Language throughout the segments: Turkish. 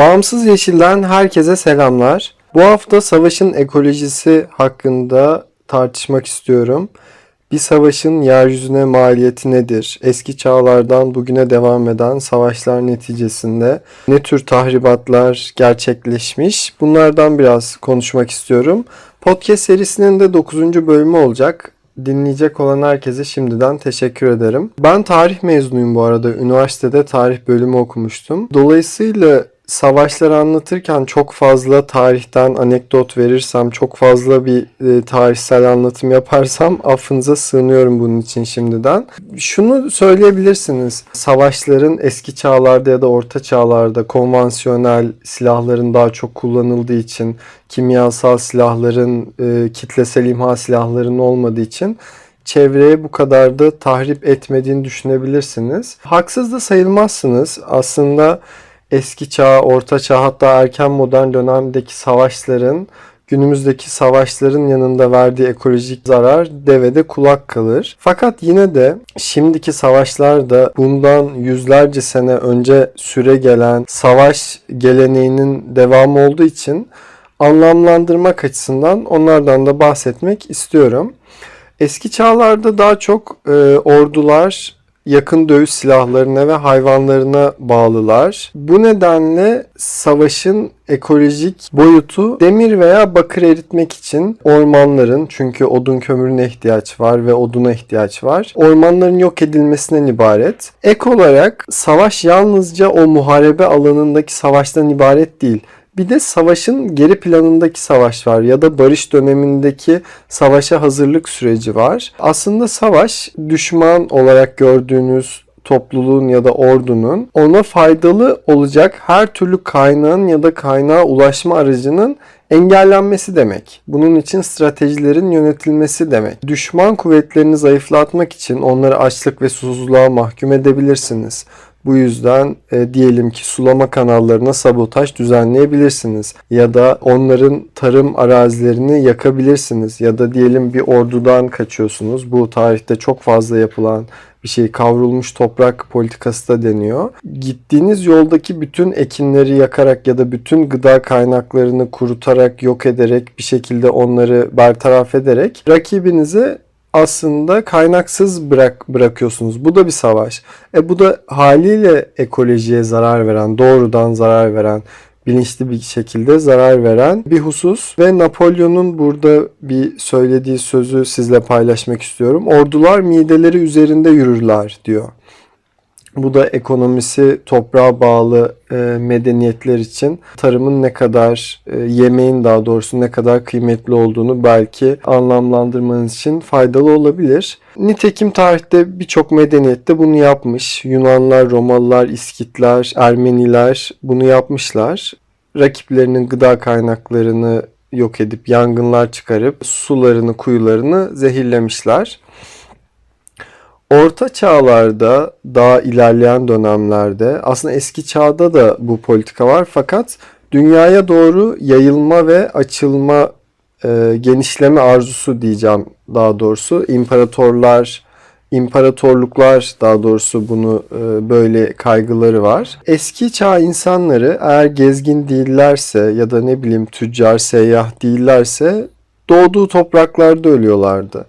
Bağımsız Yeşil'den herkese selamlar. Bu hafta savaşın ekolojisi hakkında tartışmak istiyorum. Bir savaşın yeryüzüne maliyeti nedir? Eski çağlardan bugüne devam eden savaşlar neticesinde ne tür tahribatlar gerçekleşmiş? Bunlardan biraz konuşmak istiyorum. Podcast serisinin de 9. bölümü olacak. Dinleyecek olan herkese şimdiden teşekkür ederim. Ben tarih mezunuyum bu arada. Üniversitede tarih bölümü okumuştum. Dolayısıyla savaşları anlatırken çok fazla tarihten anekdot verirsem, çok fazla bir e, tarihsel anlatım yaparsam affınıza sığınıyorum bunun için şimdiden. Şunu söyleyebilirsiniz. Savaşların eski çağlarda ya da orta çağlarda konvansiyonel silahların daha çok kullanıldığı için, kimyasal silahların, e, kitlesel imha silahların olmadığı için çevreye bu kadar da tahrip etmediğini düşünebilirsiniz. Haksız da sayılmazsınız. Aslında eski çağ, orta çağ hatta erken modern dönemdeki savaşların günümüzdeki savaşların yanında verdiği ekolojik zarar devede kulak kalır. Fakat yine de şimdiki savaşlar da bundan yüzlerce sene önce süre gelen savaş geleneğinin devamı olduğu için anlamlandırmak açısından onlardan da bahsetmek istiyorum. Eski çağlarda daha çok e, ordular yakın dövüş silahlarına ve hayvanlarına bağlılar. Bu nedenle savaşın ekolojik boyutu demir veya bakır eritmek için ormanların çünkü odun kömürüne ihtiyaç var ve oduna ihtiyaç var. Ormanların yok edilmesinden ibaret. Ek olarak savaş yalnızca o muharebe alanındaki savaştan ibaret değil. Bir de savaşın geri planındaki savaş var ya da barış dönemindeki savaşa hazırlık süreci var. Aslında savaş düşman olarak gördüğünüz topluluğun ya da ordunun ona faydalı olacak her türlü kaynağın ya da kaynağa ulaşma aracının engellenmesi demek. Bunun için stratejilerin yönetilmesi demek. Düşman kuvvetlerini zayıflatmak için onları açlık ve susuzluğa mahkum edebilirsiniz. Bu yüzden e, diyelim ki sulama kanallarına sabotaj düzenleyebilirsiniz ya da onların tarım arazilerini yakabilirsiniz ya da diyelim bir ordudan kaçıyorsunuz. Bu tarihte çok fazla yapılan bir şey kavrulmuş toprak politikası da deniyor. Gittiğiniz yoldaki bütün ekinleri yakarak ya da bütün gıda kaynaklarını kurutarak, yok ederek bir şekilde onları bertaraf ederek rakibinizi aslında kaynaksız bırak bırakıyorsunuz. Bu da bir savaş. E bu da haliyle ekolojiye zarar veren, doğrudan zarar veren, bilinçli bir şekilde zarar veren bir husus ve Napolyon'un burada bir söylediği sözü sizle paylaşmak istiyorum. Ordular mideleri üzerinde yürürler diyor. Bu da ekonomisi toprağa bağlı e, medeniyetler için tarımın ne kadar, e, yemeğin daha doğrusu ne kadar kıymetli olduğunu belki anlamlandırmanız için faydalı olabilir. Nitekim tarihte birçok medeniyette bunu yapmış. Yunanlar, Romalılar, İskitler, Ermeniler bunu yapmışlar. Rakiplerinin gıda kaynaklarını yok edip yangınlar çıkarıp sularını, kuyularını zehirlemişler. Orta çağlarda daha ilerleyen dönemlerde aslında eski çağda da bu politika var fakat dünyaya doğru yayılma ve açılma e, genişleme arzusu diyeceğim daha doğrusu imparatorlar imparatorluklar daha doğrusu bunu e, böyle kaygıları var. Eski çağ insanları eğer gezgin değillerse ya da ne bileyim tüccar seyyah değillerse doğduğu topraklarda ölüyorlardı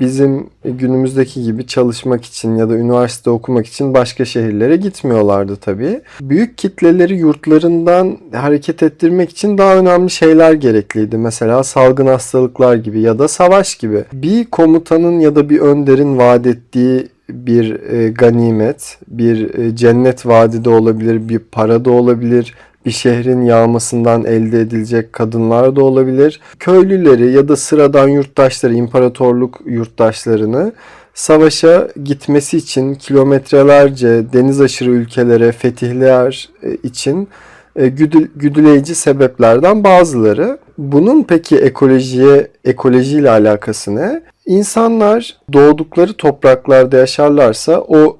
bizim günümüzdeki gibi çalışmak için ya da üniversite okumak için başka şehirlere gitmiyorlardı tabii. Büyük kitleleri yurtlarından hareket ettirmek için daha önemli şeyler gerekliydi. Mesela salgın hastalıklar gibi ya da savaş gibi. Bir komutanın ya da bir önderin vaat ettiği bir e, ganimet, bir e, cennet vaadi de olabilir, bir para da olabilir, bir şehrin yağmasından elde edilecek kadınlar da olabilir. Köylüleri ya da sıradan yurttaşları, imparatorluk yurttaşlarını savaşa gitmesi için kilometrelerce deniz aşırı ülkelere fetihler e, için e, güdüleyici sebeplerden bazıları. Bunun peki ekolojiye, ekolojiyle alakası ne? İnsanlar doğdukları topraklarda yaşarlarsa o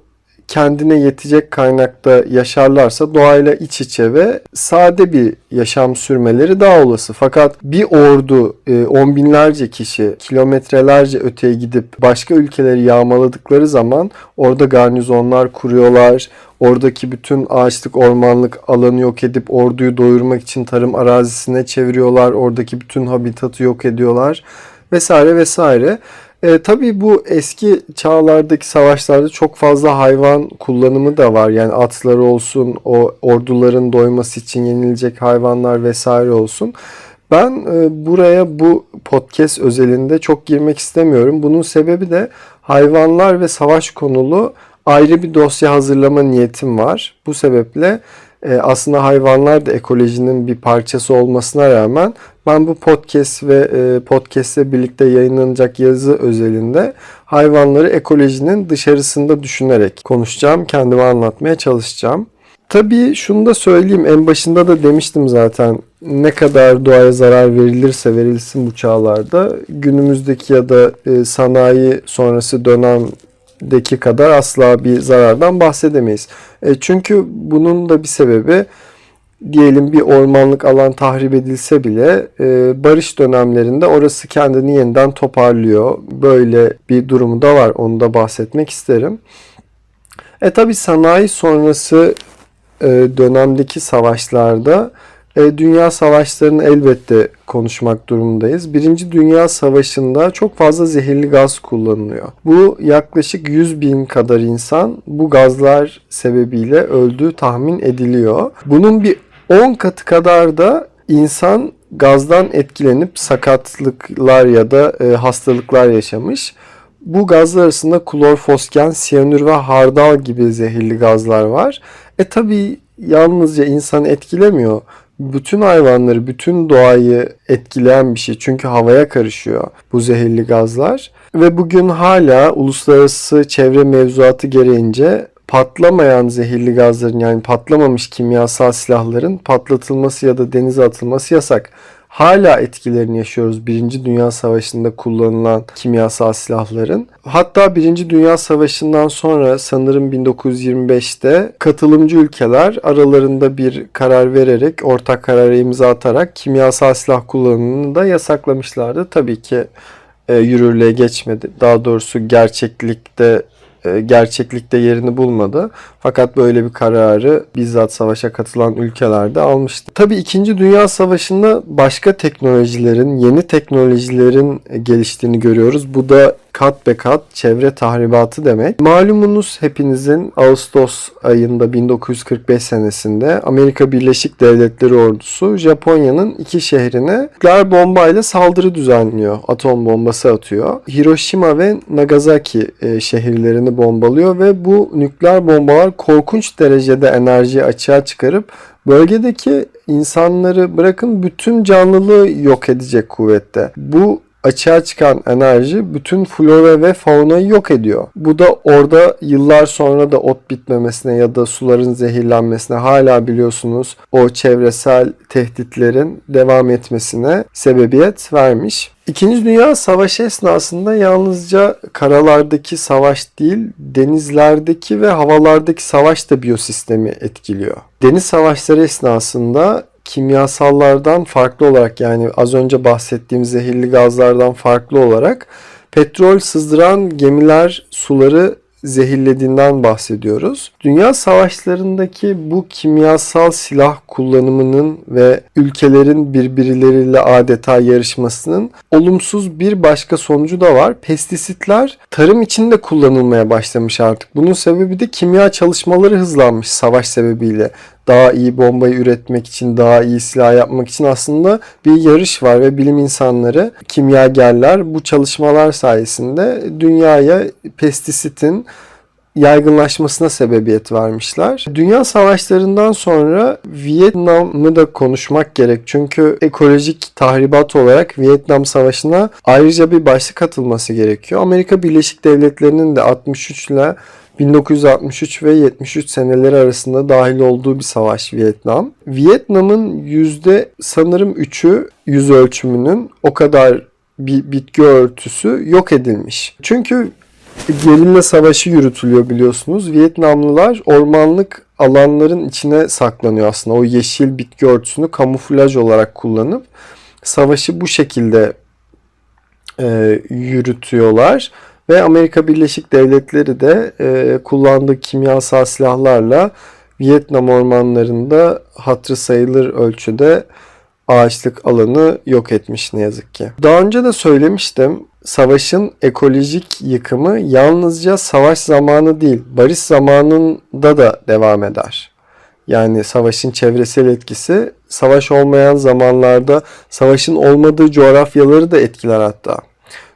kendine yetecek kaynakta yaşarlarsa doğayla iç içe ve sade bir yaşam sürmeleri daha olası. Fakat bir ordu e, on binlerce kişi kilometrelerce öteye gidip başka ülkeleri yağmaladıkları zaman orada garnizonlar kuruyorlar. Oradaki bütün ağaçlık ormanlık alanı yok edip orduyu doyurmak için tarım arazisine çeviriyorlar. Oradaki bütün habitatı yok ediyorlar vesaire vesaire. E, tabii bu eski çağlardaki savaşlarda çok fazla hayvan kullanımı da var. Yani atları olsun, o orduların doyması için yenilecek hayvanlar vesaire olsun. Ben e, buraya bu podcast özelinde çok girmek istemiyorum. Bunun sebebi de hayvanlar ve savaş konulu ayrı bir dosya hazırlama niyetim var. Bu sebeple e, aslında hayvanlar da ekolojinin bir parçası olmasına rağmen ben bu podcast ve e, podcast'le birlikte yayınlanacak yazı özelinde hayvanları ekolojinin dışarısında düşünerek konuşacağım, kendime anlatmaya çalışacağım. Tabii şunu da söyleyeyim en başında da demiştim zaten ne kadar doğaya zarar verilirse verilsin bu çağlarda günümüzdeki ya da e, sanayi sonrası dönemdeki kadar asla bir zarardan bahsedemeyiz. E, çünkü bunun da bir sebebi diyelim bir ormanlık alan tahrip edilse bile e, barış dönemlerinde orası kendini yeniden toparlıyor. Böyle bir durumu da var. Onu da bahsetmek isterim. E tabi sanayi sonrası e, dönemdeki savaşlarda e, dünya savaşlarını elbette konuşmak durumundayız. Birinci Dünya Savaşı'nda çok fazla zehirli gaz kullanılıyor. Bu yaklaşık 100 bin kadar insan bu gazlar sebebiyle öldüğü tahmin ediliyor. Bunun bir 10 katı kadar da insan gazdan etkilenip sakatlıklar ya da e, hastalıklar yaşamış. Bu gazlar arasında klor, fosgen, siyanür ve hardal gibi zehirli gazlar var. E tabi yalnızca insanı etkilemiyor. Bütün hayvanları, bütün doğayı etkileyen bir şey. Çünkü havaya karışıyor bu zehirli gazlar. Ve bugün hala uluslararası çevre mevzuatı gereğince patlamayan zehirli gazların yani patlamamış kimyasal silahların patlatılması ya da denize atılması yasak. Hala etkilerini yaşıyoruz Birinci Dünya Savaşı'nda kullanılan kimyasal silahların. Hatta Birinci Dünya Savaşı'ndan sonra sanırım 1925'te katılımcı ülkeler aralarında bir karar vererek, ortak karara imza atarak kimyasal silah kullanımını da yasaklamışlardı. Tabii ki e, yürürlüğe geçmedi. Daha doğrusu gerçeklikte gerçeklikte yerini bulmadı. Fakat böyle bir kararı bizzat savaşa katılan ülkelerde almıştı. Tabii 2. Dünya Savaşı'nda başka teknolojilerin, yeni teknolojilerin geliştiğini görüyoruz. Bu da kat be kat çevre tahribatı demek. Malumunuz hepinizin Ağustos ayında 1945 senesinde Amerika Birleşik Devletleri ordusu Japonya'nın iki şehrine nükleer bombayla saldırı düzenliyor. Atom bombası atıyor. Hiroşima ve Nagasaki e, şehirlerini bombalıyor ve bu nükleer bombalar korkunç derecede enerjiyi açığa çıkarıp bölgedeki insanları bırakın bütün canlılığı yok edecek kuvvette. Bu açığa çıkan enerji bütün flora ve faunayı yok ediyor. Bu da orada yıllar sonra da ot bitmemesine ya da suların zehirlenmesine hala biliyorsunuz o çevresel tehditlerin devam etmesine sebebiyet vermiş. İkinci Dünya Savaşı esnasında yalnızca karalardaki savaş değil, denizlerdeki ve havalardaki savaş da biyosistemi etkiliyor. Deniz savaşları esnasında kimyasallardan farklı olarak yani az önce bahsettiğim zehirli gazlardan farklı olarak petrol sızdıran gemiler suları zehirlediğinden bahsediyoruz. Dünya savaşlarındaki bu kimyasal silah kullanımının ve ülkelerin birbirleriyle adeta yarışmasının olumsuz bir başka sonucu da var. Pestisitler tarım için de kullanılmaya başlamış artık. Bunun sebebi de kimya çalışmaları hızlanmış savaş sebebiyle daha iyi bombayı üretmek için, daha iyi silah yapmak için aslında bir yarış var ve bilim insanları, kimyagerler bu çalışmalar sayesinde dünyaya pestisitin yaygınlaşmasına sebebiyet vermişler. Dünya savaşlarından sonra Vietnam'ı da konuşmak gerek. Çünkü ekolojik tahribat olarak Vietnam Savaşı'na ayrıca bir başlık atılması gerekiyor. Amerika Birleşik Devletleri'nin de 63 ile 1963 ve 73 seneleri arasında dahil olduğu bir savaş Vietnam. Vietnam'ın yüzde sanırım 3'ü yüz ölçümünün o kadar bir bitki örtüsü yok edilmiş. Çünkü gerilla savaşı yürütülüyor biliyorsunuz. Vietnamlılar ormanlık alanların içine saklanıyor aslında. O yeşil bitki örtüsünü kamuflaj olarak kullanıp savaşı bu şekilde e, yürütüyorlar. Ve Amerika Birleşik Devletleri de e, kullandığı kimyasal silahlarla Vietnam ormanlarında hatırı sayılır ölçüde ağaçlık alanı yok etmiş ne yazık ki. Daha önce de söylemiştim. Savaşın ekolojik yıkımı yalnızca savaş zamanı değil, barış zamanında da devam eder. Yani savaşın çevresel etkisi savaş olmayan zamanlarda savaşın olmadığı coğrafyaları da etkiler hatta.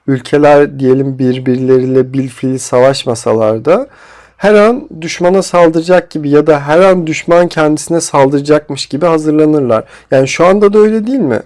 Ülkeler diyelim birbirleriyle bilfili savaşmasalar da her an düşmana saldıracak gibi ya da her an düşman kendisine saldıracakmış gibi hazırlanırlar. Yani şu anda da öyle değil mi?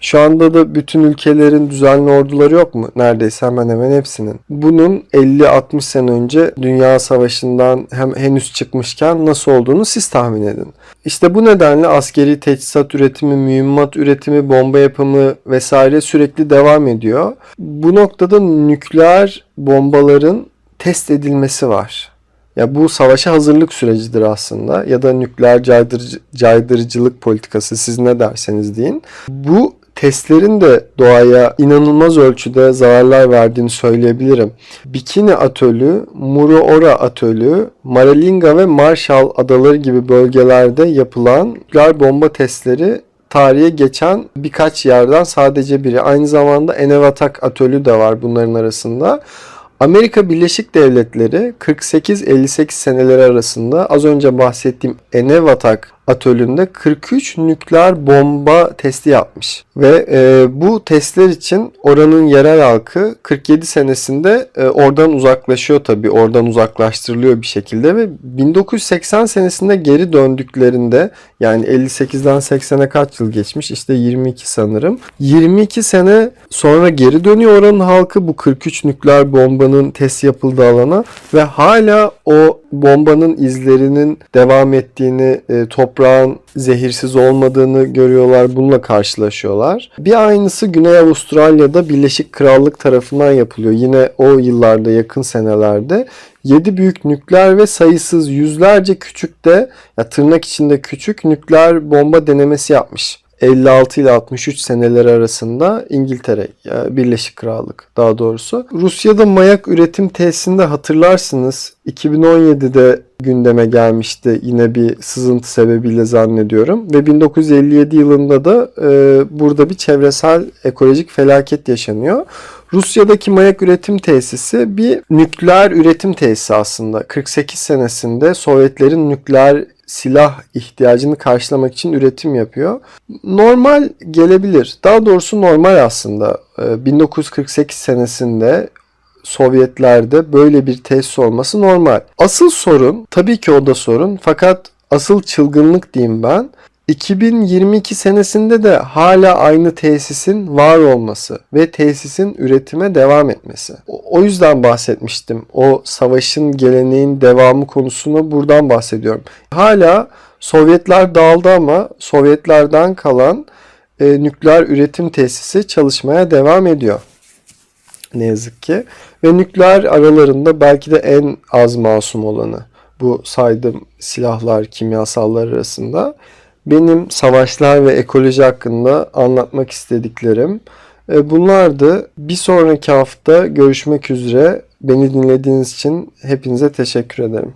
Şu anda da bütün ülkelerin düzenli orduları yok mu? Neredeyse hemen hemen hepsinin. Bunun 50-60 sene önce Dünya Savaşı'ndan hem henüz çıkmışken nasıl olduğunu siz tahmin edin. İşte bu nedenle askeri teçhizat üretimi, mühimmat üretimi, bomba yapımı vesaire sürekli devam ediyor. Bu noktada nükleer bombaların test edilmesi var. Ya bu savaşa hazırlık sürecidir aslında ya da nükleer caydırıcı, caydırıcılık politikası siz ne derseniz deyin. Bu testlerin de doğaya inanılmaz ölçüde zararlar verdiğini söyleyebilirim. Bikini Atölü, Muruora Atölü, Maralinga ve Marshall Adaları gibi bölgelerde yapılan nükleer bomba testleri tarihe geçen birkaç yerden sadece biri. Aynı zamanda Enevatak Atölü de var bunların arasında. Amerika Birleşik Devletleri 48-58 seneleri arasında az önce bahsettiğim Enevatak atölünde 43 nükleer bomba testi yapmış. Ve e, bu testler için oranın yerel halkı 47 senesinde e, oradan uzaklaşıyor tabii. Oradan uzaklaştırılıyor bir şekilde ve 1980 senesinde geri döndüklerinde yani 58'den 80'e kaç yıl geçmiş? İşte 22 sanırım. 22 sene sonra geri dönüyor oranın halkı bu 43 nükleer bombanın test yapıldığı alana ve hala o bombanın izlerinin devam ettiğini, e, toprağın zehirsiz olmadığını görüyorlar. Bununla karşılaşıyorlar. Bir aynısı Güney Avustralya'da Birleşik Krallık tarafından yapılıyor. Yine o yıllarda yakın senelerde 7 büyük nükleer ve sayısız yüzlerce küçük de ya tırnak içinde küçük nükleer bomba denemesi yapmış. 56 ile 63 seneleri arasında İngiltere, Birleşik Krallık daha doğrusu. Rusya'da mayak üretim tesisinde hatırlarsınız 2017'de gündeme gelmişti yine bir sızıntı sebebiyle zannediyorum. Ve 1957 yılında da e, burada bir çevresel ekolojik felaket yaşanıyor. Rusya'daki mayak üretim tesisi bir nükleer üretim tesisi aslında. 48 senesinde Sovyetlerin nükleer silah ihtiyacını karşılamak için üretim yapıyor. Normal gelebilir. Daha doğrusu normal aslında. 1948 senesinde Sovyetlerde böyle bir tesis olması normal. Asıl sorun tabii ki o da sorun fakat asıl çılgınlık diyeyim ben 2022 senesinde de hala aynı tesisin var olması ve tesisin üretime devam etmesi. O yüzden bahsetmiştim. O savaşın geleneğin devamı konusunu buradan bahsediyorum. Hala Sovyetler dağıldı ama Sovyetlerden kalan e, nükleer üretim tesisi çalışmaya devam ediyor. Ne yazık ki. Ve nükleer aralarında belki de en az masum olanı bu saydığım silahlar, kimyasallar arasında benim savaşlar ve ekoloji hakkında anlatmak istediklerim e, bunlardı. Bir sonraki hafta görüşmek üzere. Beni dinlediğiniz için hepinize teşekkür ederim.